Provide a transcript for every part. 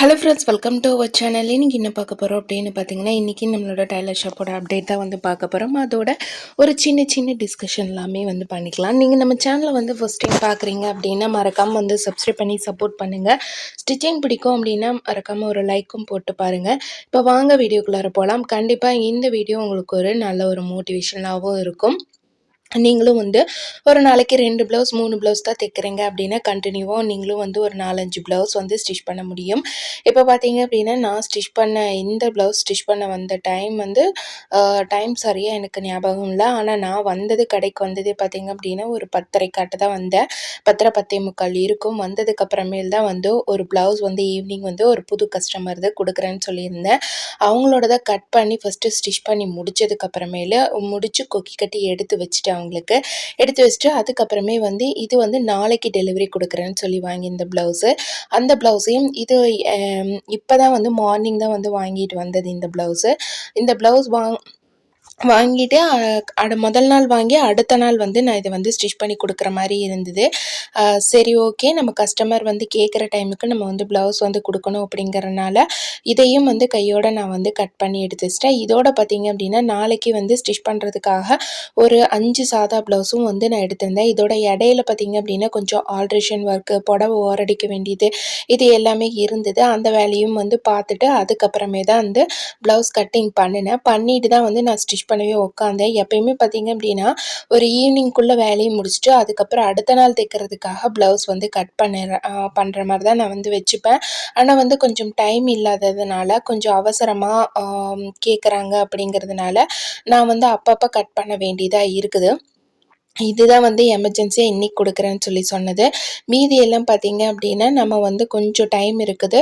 Hello friends welcome to our channel இன்றைக்கி என்ன பார்க்க போகிறோம் அப்படின்னு பார்த்தீங்கன்னா இன்றைக்கி நம்மளோட டைலர் ஷாப்போட அப்டேட் தான் வந்து பார்க்க போகிறோம் அதோட ஒரு சின்ன சின்ன டிஸ்கஷன் எல்லாமே வந்து பண்ணிக்கலாம். நீங்கள் நம்ம சேனலை வந்து ஃபஸ்ட் டைம் பார்க்குறீங்க அப்படின்னா மறக்காமல் வந்து சப்ஸ்கிரைப் பண்ணி சப்போர்ட் பண்ணுங்கள் ஸ்டிச்சிங் பிடிக்கும் அப்படின்னா மறக்காமல் ஒரு லைக்கும் போட்டு பாருங்கள் இப்போ வாங்க வீடியோக்குள்ளார போகலாம் கண்டிப்பாக இந்த வீடியோ உங்களுக்கு ஒரு நல்ல ஒரு மோட்டிவேஷனாகவும் இருக்கும். நீங்களும் வந்து ஒரு நாளைக்கு ரெண்டு ப்ளவுஸ் மூணு ப்ளவுஸ் தான் தைக்கிறீங்க அப்படின்னா கண்டினியூவாக நீங்களும் வந்து ஒரு நாலஞ்சு ப்ளவுஸ் வந்து ஸ்டிச் பண்ண முடியும். இப்போ பார்த்தீங்க அப்படின்னா நான் ஸ்டிச் பண்ண இந்த ப்ளவுஸ் ஸ்டிச் பண்ண வந்த டைம் வந்து டைம் சரியாக எனக்கு ஞாபகம் இல்லை. ஆனால் நான் வந்தது கடைக்கு வந்ததே பார்த்தீங்க அப்படின்னா ஒரு பத்தரை காட்டு தான் வந்தேன். பத்தரை பத்தே முக்கால் இருக்கும். வந்ததுக்கப்புறமேல் தான் வந்து ஒரு ப்ளவுஸ் வந்து ஈவினிங் வந்து ஒரு புது கஸ்டமர் தான் கொடுக்குறேன்னு சொல்லியிருந்தேன். அவங்களோட தான் கட் பண்ணி ஃபஸ்ட்டு ஸ்டிச் பண்ணி முடிச்சதுக்கு முடித்து கொக்கி கட்டி எடுத்து வச்சுட்டேன். அவங்களுக்கு எடுத்து வச்சுட்டு அதுக்கப்புறமே வந்து இது வந்து நாளைக்கு டெலிவரி கொடுக்குறேன்னு சொல்லி வாங்கி இந்த ப்ளவுஸு அந்த ப்ளவுஸையும் இது இப்போ தான் வந்து மார்னிங் தான் வந்து வாங்கிட்டு வந்தது இந்த ப்ளவுஸு இந்த ப்ளவுஸ் வாங் வாங்கிட்டு அட முதல் நாள் வாங்கி அடுத்த நாள் வந்து நான் இதை வந்து ஸ்டிச் பண்ணி கொடுக்குற மாதிரி இருந்தது. சரி ஓகே. நம்ம கஸ்டமர் வந்து கேட்குற டைமுக்கு நம்ம வந்து ப்ளவுஸ் வந்து கொடுக்கணும் அப்படிங்கிறனால இதையும் வந்து கையோடு நான் வந்து கட் பண்ணி எடுத்து வச்சிட்டேன். இதோட பார்த்திங்க அப்படின்னா நாளைக்கு வந்து ஸ்டிச் பண்ணுறதுக்காக ஒரு அஞ்சு சாதா ப்ளவுஸும் வந்து நான் எடுத்திருந்தேன். இதோட இடையில பார்த்தீங்க அப்படின்னா கொஞ்சம் ஆல்ட்ரேஷன் ஒர்க்கு புடவை ஓரடிக்க வேண்டியது இது எல்லாமே இருந்தது. அந்த வேலையும் வந்து பார்த்துட்டு அதுக்கப்புறமே தான் வந்து ப்ளவுஸ் கட்டிங் பண்ணினேன். பண்ணிட்டு தான் வந்து நான் ஸ்டிச் பண்ணவே உட்காந்தேன் எப்பயுமே பார்த்தீங்க அப்படின்னா ஒரு ஈவினிங்குள்ளே வேலையை முடிச்சுட்டு அதுக்கப்புறம் அடுத்த நாள் தைக்கிறதுக்காக ப்ளவுஸ் வந்து கட் பண்ணுற பண்ணுற மாதிரி தான் நான் வந்து வச்சுப்பேன். ஆனால் வந்து கொஞ்சம் டைம் இல்லாததுனால கொஞ்சம் அவசரமாக கேட்குறாங்க அப்படிங்கிறதுனால நான் வந்து அப்பப்போ கட் பண்ண வேண்டியதாக இருக்குது. இதுதான் வந்து எமர்ஜென்சியாக இன்றைக்கி கொடுக்குறேன்னு சொல்லி சொன்னது. மீதி எல்லாம் பார்த்தீங்க அப்படின்னா நம்ம வந்து கொஞ்சம் டைம் இருக்குது.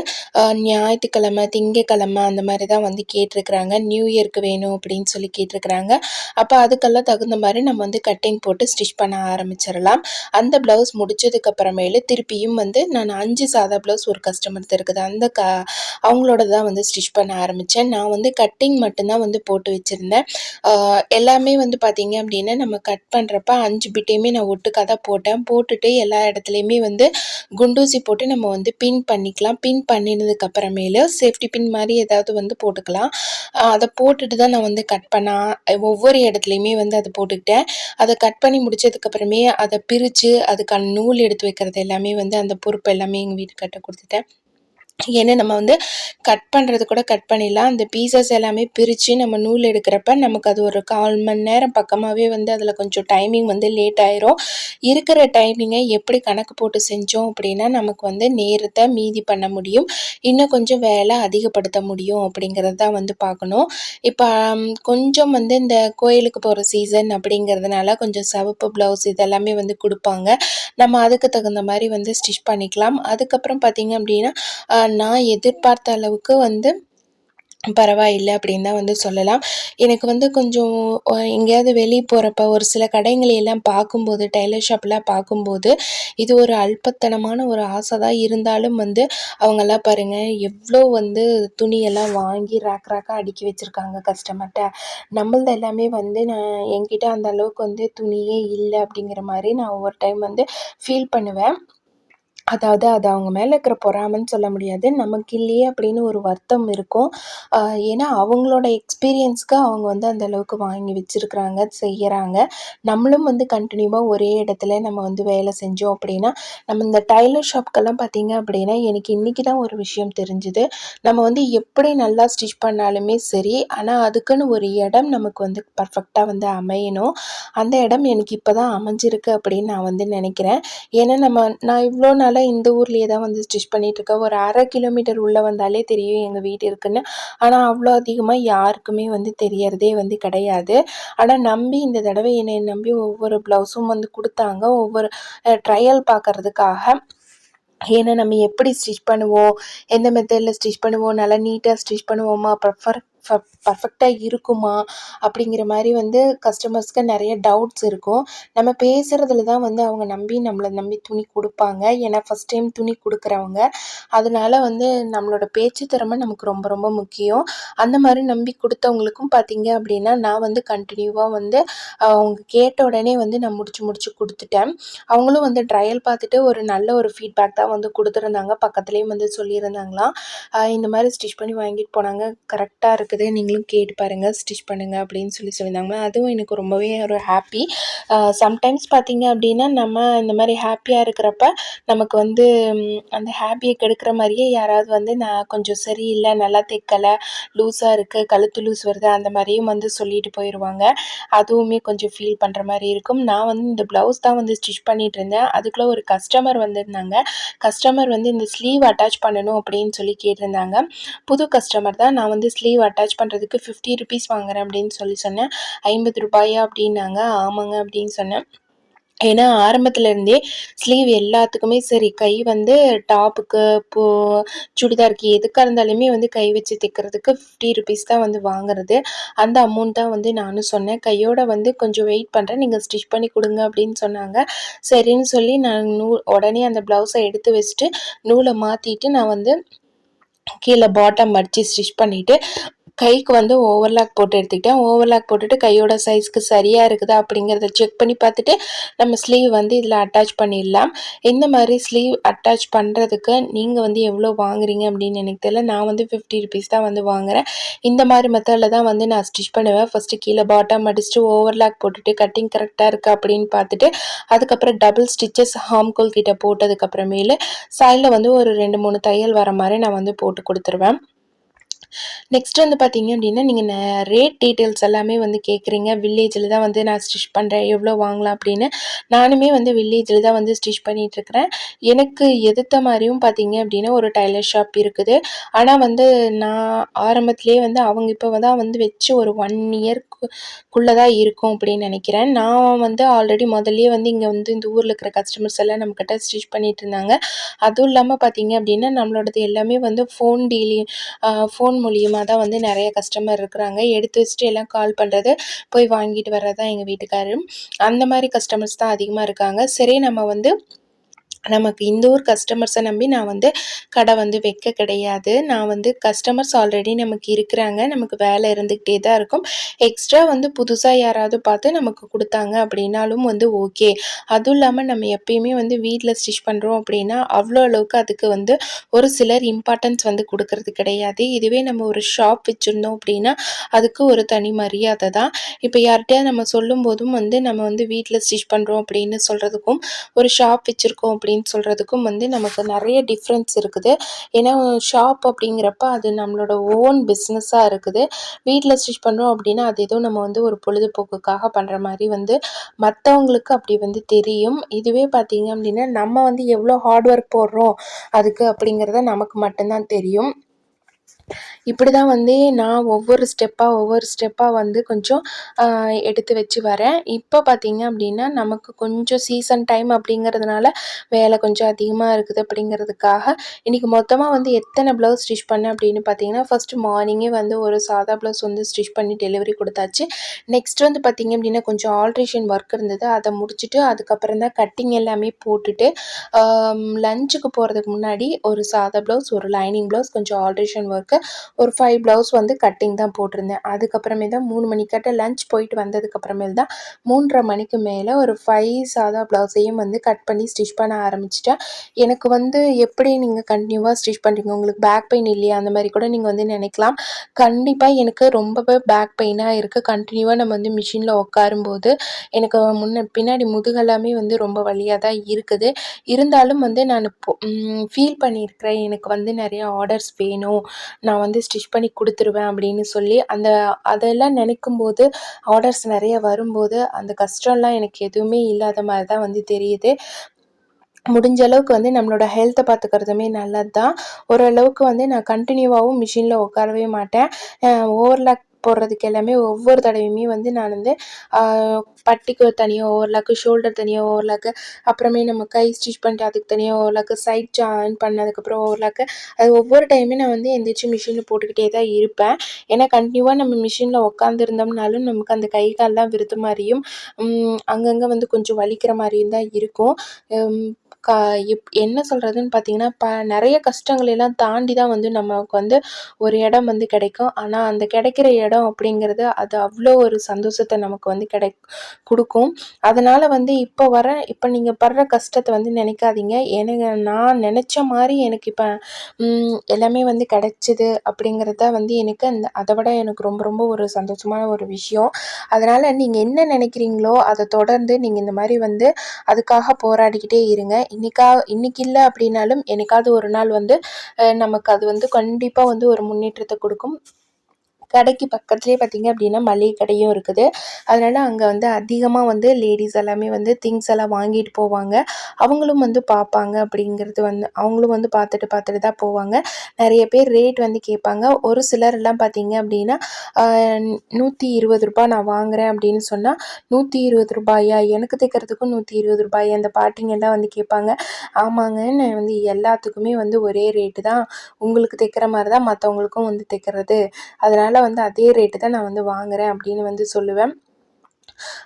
ஞாயிற்றுக்கிழமை திங்கக்கிழமை அந்த மாதிரி தான் வந்து கேட்டிருக்கிறாங்க. நியூ இயர்க்கு வேணும் அப்படின்னு சொல்லி கேட்டிருக்கிறாங்க. அப்போ அதுக்கெல்லாம் தகுந்த மாதிரி நம்ம வந்து கட்டிங் போட்டு ஸ்டிச் பண்ண ஆரம்பிச்சிடலாம். அந்த ப்ளவுஸ் முடிச்சதுக்கப்புறமேலு திருப்பியும் வந்து நான் அஞ்சு சாதா ப்ளவுஸ் ஒரு கஸ்டமர் இருக்குது. அந்த க அவங்களோட தான் வந்து ஸ்டிச் பண்ண ஆரம்பித்தேன் நான் வந்து கட்டிங் மட்டும்தான் வந்து போட்டு வச்சுருந்தேன். எல்லாமே வந்து பார்த்தீங்க அப்படின்னா நம்ம கட் பண்ணுறப்ப அஞ்சு பிட்டையுமே நான் ஒட்டுக்காக தான் போட்டேன். போட்டுட்டு எல்லா இடத்துலையுமே வந்து குண்டூசி போட்டு நம்ம வந்து பின் பண்ணிக்கலாம். பின் பண்ணினதுக்கப்புறமேலு சேஃப்டி பின் மாதிரி ஏதாவது வந்து போட்டுக்கலாம். அதை போட்டுட்டு தான் நான் வந்து கட் பண்ண ஒவ்வொரு இடத்துலையுமே வந்து அதை போட்டுக்கிட்டேன். அதை கட் பண்ணி முடிச்சதுக்கப்புறமே அதை பிரித்து அதுக்கான நூல் எடுத்து வைக்கிறது எல்லாமே வந்து அந்த பொறுப்பு எல்லாமே எங்கள் வீட்டுக்கிட்ட கொடுத்துட்டேன். ஏன்னா நம்ம வந்து கட் பண்ணுறது கூட கட் பண்ணிடலாம். அந்த பீசஸ் எல்லாமே பிரித்து நம்ம நூல் எடுக்கிறப்ப நமக்கு அது ஒரு கால் மணி நேரம் பக்கமாகவே வந்து அதில் கொஞ்சம் டைமிங் வந்து லேட் ஆயிரும். இருக்கிற டைமிங்கை எப்படி கணக்கு போட்டு செஞ்சோம் அப்படின்னா நமக்கு வந்து நேரத்தை மீதி பண்ண முடியும். இன்னும் கொஞ்சம் வேலை அதிகப்படுத்த முடியும் அப்படிங்கிறது தான் வந்து பார்க்கணும். இப்போ கொஞ்சம் வந்து இந்த கோயிலுக்கு போகிற சீசன் அப்படிங்கிறதுனால கொஞ்சம் சிவப்பு ப்ளவுஸ் இதெல்லாமே வந்து கொடுப்பாங்க. நம்ம அதுக்கு தகுந்த மாதிரி வந்து ஸ்டிச் பண்ணிக்கலாம். அதுக்கப்புறம் பார்த்திங்க அப்படின்னா நான் எதிர்பார்த்த அளவுக்கு வந்து பரவாயில்லை அப்படின்னு தான் வந்து சொல்லலாம். எனக்கு வந்து கொஞ்சம் எங்கேயாவது வெளியே போகிறப்ப ஒரு சில கடைங்களையெல்லாம் பார்க்கும்போது டெய்லர் ஷாப்லாம் பார்க்கும்போது இது ஒரு அல்பத்தனமான ஒரு ஆசை தான் இருந்தாலும் வந்து அவங்கெல்லாம் பாருங்கள் எவ்வளோ வந்து துணியெல்லாம் வாங்கி ரேக் ரேக்காக அடுக்கி வச்சுருக்காங்க கஸ்டமர்கிட்ட நம்மளது எல்லாமே வந்து நான் என்கிட்ட அந்த அளவுக்கு வந்து துணியே இல்லை அப்படிங்கிற மாதிரி நான் ஒவ்வொரு டைம் வந்து ஃபீல் பண்ணுவேன். அதாவது அது அவங்க மேலே இருக்கிற பொறாமைன்னு சொல்ல முடியாது. நமக்கு இல்லையே அப்படின்னு ஒரு வருத்தம் இருக்கும். ஏன்னா அவங்களோட எக்ஸ்பீரியன்ஸ்க்கு அவங்க வந்து அந்த அளவுக்கு வாங்கி வச்சுருக்குறாங்க செய்கிறாங்க நம்மளும் வந்து கண்டினியூவாக ஒரே இடத்துல நம்ம வந்து வேலை செஞ்சோம் அப்படின்னா நம்ம இந்த டைலர் ஷாப்க்கெல்லாம் பார்த்தீங்க அப்படின்னா எனக்கு இன்றைக்கி தான் ஒரு விஷயம் தெரிஞ்சுது. நம்ம வந்து எப்படி நல்லா ஸ்டிச் பண்ணாலுமே சரி ஆனால் அதுக்குன்னு ஒரு இடம் நமக்கு வந்து பர்ஃபெக்டாக வந்து அமையணும். அந்த இடம் எனக்கு இப்போ தான் அமைஞ்சிருக்கு அப்படின்னு நான் வந்து நினைக்கிறேன். ஏன்னா நம்ம நான் இவ்வளோ நாள் நாளாக இந்த ஊர்லேயே தான் வந்து ஸ்டிச் பண்ணிகிட்ருக்கேன் ஒரு அரை கிலோமீட்டர் உள்ளே வந்தாலே தெரியும் எங்கள் வீடு இருக்குன்னு. ஆனால் அவ்வளோ அதிகமாக யாருக்குமே வந்து தெரியறதே வந்து கிடையாது. ஆனால் நம்பி இந்த தடவை என்னை நம்பி ஒவ்வொரு ப்ளவுஸும் வந்து கொடுத்தாங்க. ஒவ்வொரு ட்ரையல் பார்க்குறதுக்காக ஏன்னா நம்ம எப்படி ஸ்டிச் பண்ணுவோம்? எந்த மெத்தடில் ஸ்டிச் பண்ணுவோம்? நல்லா நீட்டாக ஸ்டிச் பண்ணுவோமா? ப்ரெஃபர் பர்ஃபெக்டாக இருக்குமா? அப்படிங்கிற மாதிரி வந்து கஸ்டமர்ஸ்க்கு நிறைய டவுட்ஸ் இருக்கும். நம்ம பேசுகிறதுல தான் வந்து அவங்க நம்பி நம்மளை நம்பி துணி கொடுப்பாங்க. ஏன்னா ஃபஸ்ட் டைம் துணி கொடுக்குறவங்க. அதனால வந்து நம்மளோட பேச்சு திறமை நமக்கு ரொம்ப ரொம்ப முக்கியம். அந்த மாதிரி நம்பி கொடுத்தவங்களுக்கும் பார்த்தீங்க அப்படின்னா நான் வந்து கண்டினியூவாக வந்து அவங்க கேட்ட உடனே வந்து நான் முடிச்சு முடிச்சு கொடுத்துட்டேன். அவங்களும் வந்து ட்ரையல் பார்த்துட்டு ஒரு நல்ல ஒரு ஃபீட்பேக் தான் வந்து கொடுத்துருந்தாங்க. பக்கத்துலேயும் வந்து சொல்லியிருந்தாங்களாம். இந்த மாதிரி ஸ்டிச் பண்ணி வாங்கிட்டு போனாங்க. கரெக்டாக இருக்குது. நீங்களும் கேட்டு பாருங்கள் ஸ்டிச் பண்ணுங்கள் அப்படின்னு சொல்லி சொல்லியிருந்தாங்க. அதுவும் எனக்கு ரொம்பவே ஒரு ஹாப்பி சம்டைம்ஸ் பார்த்தீங்க அப்படின்னா நம்ம இந்த மாதிரி ஹாப்பியாக இருக்கிறப்ப நமக்கு வந்து அந்த ஹாப்பியை கெடுக்கிற மாதிரியே யாராவது வந்து நான் கொஞ்சம் சரியில்லை நல்லா தைக்கலை லூஸாக இருக்குது கழுத்து லூஸ் வருது அந்த மாதிரியும் வந்து சொல்லிட்டு போயிடுவாங்க அதுவுமே கொஞ்சம் ஃபீல் பண்ணுற மாதிரி இருக்கும். நான் வந்து இந்த ப்ளவுஸ் தான் வந்து ஸ்டிச் பண்ணிகிட்டு இருந்தேன். அதுக்குள்ளே ஒரு கஸ்டமர் வந்திருந்தாங்க. கஸ்டமர் வந்து இந்த ஸ்லீவ் அட்டாச் பண்ணணும் அப்படின்னு சொல்லி கேட்டிருந்தாங்க. புது கஸ்டமர் தான் நான் வந்து ஸ்லீவ் அட்டாச் அட்டாச் பண்ணுறதுக்கு ஃபிஃப்டி ருபீஸ் வாங்குறேன் அப்படின்னு சொல்லி சொன்னேன். ஐம்பது ரூபாயா அப்படின்னாங்க. ஆமாங்க அப்படின்னு சொன்னேன். ஏன்னா ஆரம்பத்துலேருந்தே ஸ்லீவ் எல்லாத்துக்குமே சரி கை வந்து டாப்புக்கு பூ சுடிதாருக்கு எதுக்காக இருந்தாலுமே வந்து கை வச்சு தைக்கிறதுக்கு ஃபிஃப்டி ருபீஸ் தான் வந்து வாங்குறது. அந்த அமௌண்ட் தான் வந்து நானும் சொன்னேன். கையோட வந்து கொஞ்சம் வெயிட் பண்ணுறேன் நீங்கள் ஸ்டிச் பண்ணி கொடுங்க அப்படின்னு சொன்னாங்க. சரின்னு சொல்லி நான் நூ உடனே அந்த ப்ளவுஸை எடுத்து வச்சுட்டு நூலை மாற்றிட்டு நான் வந்து கீழே பாட்டம் மடித்து ஸ்டிச் பண்ணிவிட்டு கைக்கு வந்து ஓவர்லாக் போட்டு எடுத்துக்கிட்டேன். ஓவர்லாக் போட்டுட்டு கையோட சைஸ்க்கு சரியாக இருக்குதா அப்படிங்கிறத செக் பண்ணி பார்த்துட்டு நம்ம ஸ்லீவ் வந்து இதில் அட்டாச் பண்ணிடலாம். இந்த மாதிரி ஸ்லீவ் அட்டாச் பண்ணுறதுக்கு நீங்கள் வந்து எவ்வளோ வாங்குறீங்க அப்படின்னு எனக்கு தெரியல. நான் வந்து ஃபிஃப்டி ருபீஸ் தான் வந்து வாங்குறேன். இந்த மாதிரி மெத்தடில் தான் வந்து நான் ஸ்டிச் பண்ணுவேன். ஃபஸ்ட்டு கீழே பாட்டம் அடிச்சுட்டு ஓவர்லாக் போட்டுட்டு கட்டிங் கரெக்டாக இருக்கா அப்படின்னு பார்த்துட்டு அதுக்கப்புறம் டபுள் ஸ்டிச்சஸ் ஹாம்கோல் கிட்ட போட்டதுக்கப்புறமேலு சைடில் வந்து ஒரு ரெண்டு மூணு தையல் வர மாதிரி நான் வந்து போட்டு கொடுத்துருவேன். நெக்ஸ்ட் வந்து பார்த்தீங்க அப்படின்னா நீங்கள் ரேட் டீட்டெயில்ஸ் எல்லாமே வந்து கேட்குறீங்க வில்லேஜில் தான் வந்து நான் ஸ்டிச் பண்ணுறேன் எவ்வளோ வாங்கலாம் அப்படின்னு. நானுமே வந்து வில்லேஜில் தான் வந்து ஸ்டிச் பண்ணிகிட்ருக்கிறேன் எனக்கு எதிர்த்த மாதிரியும் பார்த்தீங்க அப்படின்னா ஒரு டைலர் ஷாப் இருக்குது. ஆனால் வந்து நான் ஆரம்பத்துலேயே வந்து அவங்க இப்போ தான் வந்து வச்சு ஒரு ஒன் இயர்க்குள்ளே தான் இருக்கும் அப்படின்னு நினைக்கிறேன். நான் வந்து ஆல்ரெடி முதல்லயே வந்து இங்கே வந்து இந்த ஊரில் இருக்கிற கஸ்டமர்ஸ் எல்லாம் நம்மக்கிட்ட ஸ்டிச் பண்ணிகிட்டு இருந்தாங்க. அதுவும் இல்லாமல் பார்த்தீங்க அப்படின்னா நம்மளோடது எல்லாமே வந்து ஃபோன் டீலி ஃபோன் மூலியமாக தான் வந்து நிறைய கஸ்டமர் இருக்கிறாங்க. எடுத்து வச்சுட்டு எல்லாம் கால் பண்ணுறது போய் வாங்கிட்டு வர்றது தான் எங்கள் வீட்டுக்காரரும் அந்த மாதிரி கஸ்டமர்ஸ் தான் அதிகமாக இருக்காங்க. சரி நம்ம வந்து நமக்கு இந்த ஊர் கஸ்டமர்ஸை நம்பி நான் வந்து கடை வந்து வைக்க கிடையாது. நான் வந்து கஸ்டமர்ஸ் ஆல்ரெடி நமக்கு இருக்கிறாங்க. நமக்கு வேலை இருந்துக்கிட்டே தான் இருக்கும். எக்ஸ்ட்ரா வந்து புதுசாக யாராவது பார்த்து நமக்கு கொடுத்தாங்க அப்படின்னாலும் வந்து ஓகே அதுவும் இல்லாமல் நம்ம எப்பயுமே வந்து வீட்டில் ஸ்டிச் பண்ணுறோம் அப்படின்னா அவ்வளோ அளவுக்கு அதுக்கு வந்து ஒரு சிலர் இம்பார்ட்டன்ஸ் வந்து கொடுக்கறது கிடையாது. இதுவே நம்ம ஒரு ஷாப் வச்சுருந்தோம் அப்படின்னா அதுக்கு ஒரு தனி மரியாதை தான். இப்போ யார்கிட்டயா நம்ம சொல்லும் போதும் வந்து நம்ம வந்து வீட்டில் ஸ்டிச் பண்ணுறோம் அப்படின்னு சொல்கிறதுக்கும் ஒரு ஷாப் வச்சுருக்கோம் அப்படின்னு அப்படின்னு சொல்கிறதுக்கும் வந்து நமக்கு நிறைய டிஃப்ரென்ஸ் இருக்குது. ஏன்னா ஷாப் அப்படிங்கிறப்ப அது நம்மளோட ஓன் பிஸ்னஸாக இருக்குது. வீட்டில் ஸ்டிச் பண்ணுறோம் அப்படின்னா அது ஏதோ நம்ம வந்து ஒரு பொழுதுபோக்குக்காக பண்ணுற மாதிரி வந்து மற்றவங்களுக்கு அப்படி வந்து தெரியும். இதுவே பார்த்தீங்க அப்படின்னா நம்ம வந்து எவ்வளோ ஹார்ட் ஒர்க் போடுறோம் அதுக்கு அப்படிங்கிறத நமக்கு மட்டும்தான் தெரியும். இப்படி தான் வந்து நான் ஒவ்வொரு ஸ்டெப்பாக ஒவ்வொரு ஸ்டெப்பாக வந்து கொஞ்சம் எடுத்து வச்சு வரேன். இப்போ பார்த்திங்க அப்படின்னா நமக்கு கொஞ்சம் சீசன் டைம் அப்படிங்கிறதுனால வேலை கொஞ்சம் அதிகமாக இருக்குது அப்படிங்கிறதுக்காக. இன்றைக்கி மொத்தமாக வந்து எத்தனை ப்ளவுஸ் ஸ்டிச் பண்ணேன் அப்படின்னு பார்த்தீங்கன்னா ஃபஸ்ட்டு மார்னிங்கே வந்து ஒரு சாதா ப்ளவுஸ் வந்து ஸ்டிச் பண்ணி டெலிவரி கொடுத்தாச்சு. நெக்ஸ்ட் வந்து பார்த்திங்க அப்படின்னா கொஞ்சம் ஆல்ட்ரேஷன் ஒர்க் இருந்தது. அதை முடிச்சுட்டு அதுக்கப்புறம் தான் கட்டிங் எல்லாமே போட்டுட்டு லஞ்சுக்கு போகிறதுக்கு முன்னாடி ஒரு சாதா ப்ளவுஸ் ஒரு லைனிங் ப்ளவுஸ் கொஞ்சம் ஆல்ட்ரேஷன் ஒர்க்கு ஒரு ஃபைவ் ப்ளவுஸ் வந்து கட்டிங் தான் போட்டிருந்தேன். அதுக்கப்புறமே தான் மூணு மணிக்காட்ட லஞ்ச் போயிட்டு வந்ததுக்கப்புறமேல் தான் மூன்றரை மணிக்கு மேலே ஒரு ஃபைவ் சாதா ப்ளவுஸையும் வந்து கட் பண்ணி ஸ்டிச் பண்ண ஆரம்பிச்சிட்டேன். எனக்கு வந்து எப்படி நீங்கள் கண்டினியூவாக ஸ்டிச் பண்ணுறீங்க உங்களுக்கு பேக் பெயின் இல்லையா? அந்த மாதிரி கூட நீங்கள் வந்து நினைக்கலாம். கண்டிப்பாக எனக்கு ரொம்பவே பேக் பெயினாக இருக்குது கண்டினியூவாக நம்ம வந்து மிஷினில் உட்காரும்போது எனக்கு முன்ன பின்னாடி முதுகெல்லாமே வந்து ரொம்ப வழியாக தான் இருக்குது. இருந்தாலும் வந்து நான் ஃபீல் பண்ணியிருக்கிறேன். எனக்கு வந்து நிறைய ஆர்டர்ஸ் வேணும். நான் வந்து ஸ்டிச் பண்ணி கொடுத்துருவேன் அப்படின்னு சொல்லி அந்த அதெல்லாம் நினைக்கும்போது ஆர்டர்ஸ் நிறைய வரும்போது அந்த கஷ்டம்லாம் எனக்கு எதுவுமே இல்லாத மாதிரி தான் வந்து தெரியுது. முடிஞ்ச அளவுக்கு வந்து நம்மளோட ஹெல்த்தை பார்த்துக்கிறதுமே நல்லது தான் ஓரளவுக்கு வந்து நான் கண்டினியூவாகவும் மிஷினில் உட்காரவே மாட்டேன். ஓவர்லாக் போடுறதுக்கு எல்லாமே ஒவ்வொரு தடவையுமே வந்து நான் வந்து பட்டிக்கு தனியாக ஓவர்லாக்கு ஷோல்டர் தனியாக ஓவர்லாக்கு அப்புறமே நம்ம கை ஸ்டிச் பண்ணிட்டு அதுக்கு தனியாக ஓவர்லாக்கு சைட் ஜாயின் பண்ணதுக்கப்புறம் ஓவர்லாக்கு அது ஒவ்வொரு டைமே நான் வந்து எந்திரிச்சு மிஷினில் போட்டுக்கிட்டே தான் இருப்பேன். ஏன்னா கண்டினியூவாக நம்ம மிஷினில் உட்காந்துருந்தோம்னாலும் நமக்கு அந்த கை கால்லாம் விருது மாதிரியும் அங்கங்கே வந்து கொஞ்சம் வலிக்கிற மாதிரியும் தான் இருக்கும். கா எப் என்ன சொல்கிறதுன்னு பார்த்தீங்கன்னா ப நிறைய கஷ்டங்களை எல்லாம் தாண்டி தான் வந்து நமக்கு வந்து ஒரு இடம் வந்து கிடைக்கும். ஆனால் அந்த கிடைக்கிற இடம் அப்படிங்கிறது அது அவ்வளோ ஒரு சந்தோஷத்தை நமக்கு வந்து கிடை கொடுக்கும். அதனால் வந்து இப்போ வர இப்போ நீங்கள் படுற கஷ்டத்தை வந்து நினைக்காதீங்க. எனக்கு நான் நினச்ச மாதிரி எனக்கு இப்போ எல்லாமே வந்து கிடைச்சிது அப்படிங்கிறது வந்து எனக்கு அந்த அதை விட எனக்கு ரொம்ப ரொம்ப ஒரு சந்தோஷமான ஒரு விஷயம். அதனால் நீங்கள் என்ன நினைக்கிறீங்களோ அதை தொடர்ந்து நீங்கள் இந்த மாதிரி வந்து அதுக்காக போராடிக்கிட்டே இருங்க. இன்றைக்கா இன்றைக்கி இல்லை அப்படின்னாலும் என்னைக்காவது ஒரு நாள் வந்து நமக்கு அது வந்து கண்டிப்பாக வந்து ஒரு முன்னேற்றத்தை கொடுக்கும். கடைக்கு பக்கத்துலேயே பார்த்திங்க அப்படின்னா மளிகை கடையும் இருக்குது. அதனால் அங்கே வந்து அதிகமாக வந்து லேடிஸ் எல்லாமே வந்து திங்ஸ் எல்லாம் வாங்கிட்டு போவாங்க. அவங்களும் வந்து பார்ப்பாங்க அப்படிங்கிறது வந்து அவங்களும் வந்து பார்த்துட்டு பார்த்துட்டு தான் போவாங்க. நிறைய பேர் ரேட் வந்து கேட்பாங்க. ஒரு சிலர்லாம் பார்த்திங்க அப்படின்னா நூற்றி இருபது ரூபாய் நான் வாங்குகிறேன் அப்படின்னு சொன்னால் நூற்றி இருபது ரூபாயா? எனக்கு தைக்கிறதுக்கும் நூற்றி இருபது ரூபாய்? அந்த பாட்டிங்கெல்லாம் வந்து கேட்பாங்க. ஆமாங்கன்னு வந்து எல்லாத்துக்குமே வந்து ஒரே ரேட்டு தான். உங்களுக்கு தைக்கிற மாதிரி தான் மற்றவங்களுக்கும் வந்து தைக்கிறது. அதனால் வந்து அதே ரேட்டு தான் நான் வந்து வாங்குகிறேன் அப்படின்னு வந்து சொல்லுவேன்.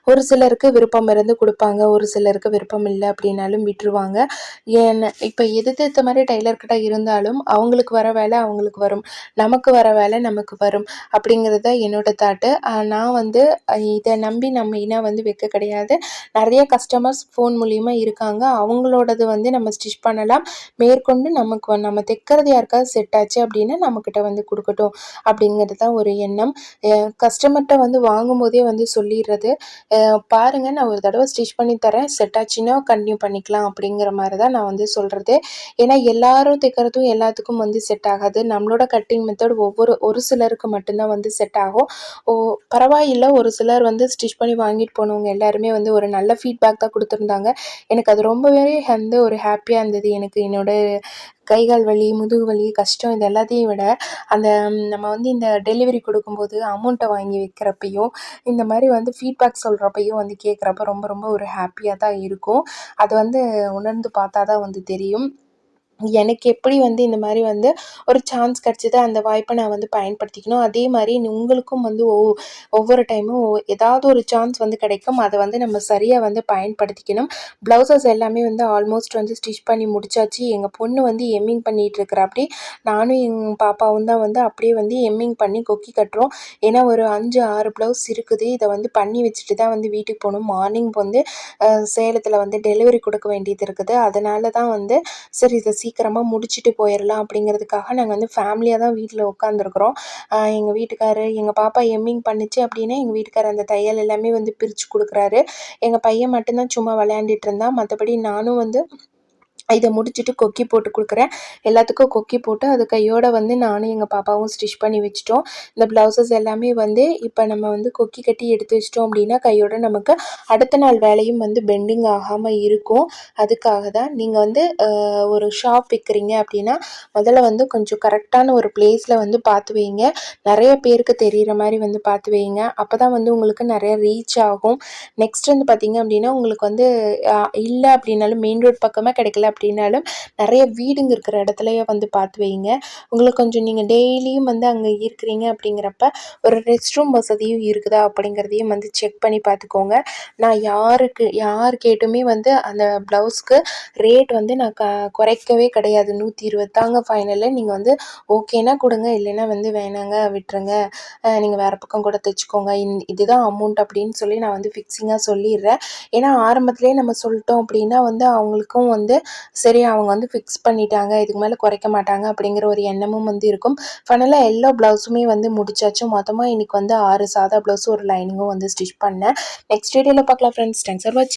ஒரு சிலருக்கு விருப்பம் இருந்து கொடுப்பாங்க ஒரு சிலருக்கு விருப்பம் இல்லை அப்படின்னாலும் விட்டுருவாங்க. ஏன்னா இப்போ எதிர்த்த மாதிரி டைலர்கிட்ட இருந்தாலும் அவங்களுக்கு வர வேலை அவங்களுக்கு வரும். நமக்கு வர வேலை நமக்கு வரும் அப்படிங்கிறது தான் என்னோட தாட்டு நான் வந்து இதை நம்பி நம்ம இனம் வந்து வைக்க கிடையாது. நிறைய கஸ்டமர்ஸ் ஃபோன் மூலியமாக இருக்காங்க. அவங்களோடது வந்து நம்ம ஸ்டிச் பண்ணலாம். மேற்கொண்டு நமக்கு நம்ம தைக்கிறது யாருக்காவது செட் ஆச்சு அப்படின்னா நம்மக்கிட்ட வந்து கொடுக்கட்டும் அப்படிங்கிறது தான் ஒரு எண்ணம். கஸ்டமர்கிட்ட வந்து வாங்கும்போதே வந்து சொல்லிடுறது. பாருங்கள் நான் ஒரு தடவை ஸ்டிச் பண்ணி தரேன். செட் ஆச்சுன்னா கண்டினியூ பண்ணிக்கலாம் அப்படிங்கிற மாதிரி தான் நான் வந்து சொல்கிறது ஏன்னா எல்லாரும் தைக்கிறதும் எல்லாத்துக்கும் வந்து செட் ஆகாது. நம்மளோட கட்டிங் மெத்தட் ஒவ்வொரு ஒரு சிலருக்கு மட்டும்தான் வந்து செட் ஆகும். ஓ பரவாயில்லை. ஒரு சிலர் வந்து ஸ்டிச் பண்ணி வாங்கிட்டு போனவங்க எல்லாருமே வந்து ஒரு நல்ல ஃபீட்பேக் தான் கொடுத்துருந்தாங்க. எனக்கு அது ரொம்பவே வந்து ஒரு ஹாப்பியாக இருந்தது. எனக்கு என்னோட கை கால் வலி முதுகு வலி கஷ்டம் இது எல்லாத்தையும் விட அந்த நம்ம வந்து இந்த டெலிவரி கொடுக்கும்போது அமௌண்ட்டை வாங்கி வைக்கிறப்பையும் இந்த மாதிரி வந்து ஃபீட்பேக் சொல்கிறப்பையும் வந்து கேட்குறப்ப ரொம்ப ரொம்ப ஒரு ஹாப்பியாக தான் இருக்கும். அது வந்து உணர்ந்து பார்த்தா தான் வந்து தெரியும். எனக்கு எப்படி வந்து இந்த மாதிரி வந்து ஒரு சான்ஸ் கிடச்சிது அந்த வாய்ப்பை நான் வந்து பயன்படுத்திக்கணும். அதே மாதிரி உங்களுக்கும் வந்து ஒ ஒவ்வொரு டைமும் ஏதாவது ஒரு சான்ஸ் வந்து கிடைக்கும். அதை வந்து நம்ம சரியாக வந்து பயன்படுத்திக்கணும். ப்ளவுசஸ் எல்லாமே வந்து ஆல்மோஸ்ட் வந்து ஸ்டிச் பண்ணி முடிச்சாச்சு. எங்கள் பொண்ணு வந்து எம்மிங் அப்படி நானும் எங்கள் பாப்பாவும் தான் வந்து அப்படியே வந்து எம்மிங் பண்ணி கொக்கி கட்டுறோம். ஏன்னா ஒரு அஞ்சு ஆறு ப்ளவுஸ் இருக்குது. இதை வந்து பண்ணி வச்சுட்டு தான் வந்து வீட்டுக்கு போகணும். மார்னிங் வந்து சேலத்தில் வந்து டெலிவரி கொடுக்க வேண்டியது இருக்குது. அதனால தான் வந்து சரி இதை சீக்கிரமாக முடிச்சுட்டு போயிடலாம் அப்படிங்கிறதுக்காக நாங்கள் வந்து ஃபேமிலியாக தான் வீட்டில் உட்காந்துருக்குறோம் எங்கள் வீட்டுக்காரர் எங்கள் பாப்பா எம்மிங் பண்ணிச்சு அப்படின்னா எங்கள் வீட்டுக்காரர் அந்த தையல் எல்லாமே வந்து பிரித்து கொடுக்குறாரு. எங்கள் பையன் மட்டும்தான் சும்மா விளையாண்டுட்டு இருந்தான். மற்றபடி நானும் வந்து இதை முடிச்சுட்டு கொக்கி போட்டு கொடுக்குறேன். எல்லாத்துக்கும் கொக்கி போட்டு அது கையோடு வந்து நானும் எங்கள் பாப்பாவும் ஸ்டிச் பண்ணி வச்சிட்டோம். இந்த ப்ளவுசஸ் எல்லாமே வந்து இப்போ நம்ம வந்து கொக்கி கட்டி எடுத்து வச்சிட்டோம் அப்படின்னா கையோட நமக்கு அடுத்த நாள் வேலையும் வந்து பெண்டிங் ஆகாமல் இருக்கும். அதுக்காக தான் நீங்கள் வந்து ஒரு ஷாப் விற்கிறீங்க அப்படின்னா முதல்ல வந்து கொஞ்சம் கரெக்டான ஒரு பிளேஸில் வந்து பார்த்து வைங்க. நிறைய பேருக்கு தெரிகிற மாதிரி வந்து பார்த்து வைங்க. அப்போ தான் வந்து உங்களுக்கு நிறைய ரீச் ஆகும். நெக்ஸ்ட் வந்து பார்த்திங்க அப்படின்னா உங்களுக்கு வந்து இல்லை அப்படின்னாலும் மெயின் ரோட் பக்கமாக கிடைக்கல அப்படின்னாலும் நிறைய வீடுங்க இருக்கிற இடத்துலையே வந்து பார்த்து வைங்க. உங்களுக்கு கொஞ்சம் நீங்கள் டெய்லியும் வந்து அங்கே இருக்கிறீங்க அப்படிங்கிறப்ப ஒரு ரெஸ்ட் ரூம் வசதியும் இருக்குதா அப்படிங்கிறதையும் வந்து செக் பண்ணி பார்த்துக்கோங்க. நான் யாருக்கு யார் கேட்டுமே வந்து அந்த ப்ளவுஸ்க்கு ரேட் வந்து நான் க குறைக்கவே கிடையாது. நூற்றி இருபத்தாங்க ஃபைனலில் நீங்கள் வந்து ஓகேனா கொடுங்க இல்லைன்னா வந்து வேணாங்க விட்டுருங்க. நீங்கள் வேறு பக்கம் கூட தைச்சிக்கோங்க. இந் இதுதான் அமௌண்ட் அப்படின்னு சொல்லி நான் வந்து ஃபிக்ஸிங்காக சொல்லிடுறேன். ஏன்னா ஆரம்பத்துலேயே நம்ம சொல்லிட்டோம் அப்படின்னா வந்து அவங்களுக்கும் வந்து சரி அவங்க வந்து ஃபிக்ஸ் பண்ணிட்டாங்க இதுக்கு மேலே குறைக்க மாட்டாங்க அப்படிங்கிற ஒரு எண்ணமும் வந்து இருக்கும். ஃபைனலாக எல்லா ப்ளவுஸுமே வந்து முடிச்சாச்சு. மொத்தமாக இன்றைக்கி வந்து ஆறு சாதா ப்ளவுஸும் ஒரு லைனிங்கும் வந்து ஸ்டிச் பண்ணேன். நெக்ஸ்ட் வீடியோவில் பார்க்கலாம் ஃப்ரெண்ட்ஸ் தேங்க்ஸ் ஃபார் வாட்சிங்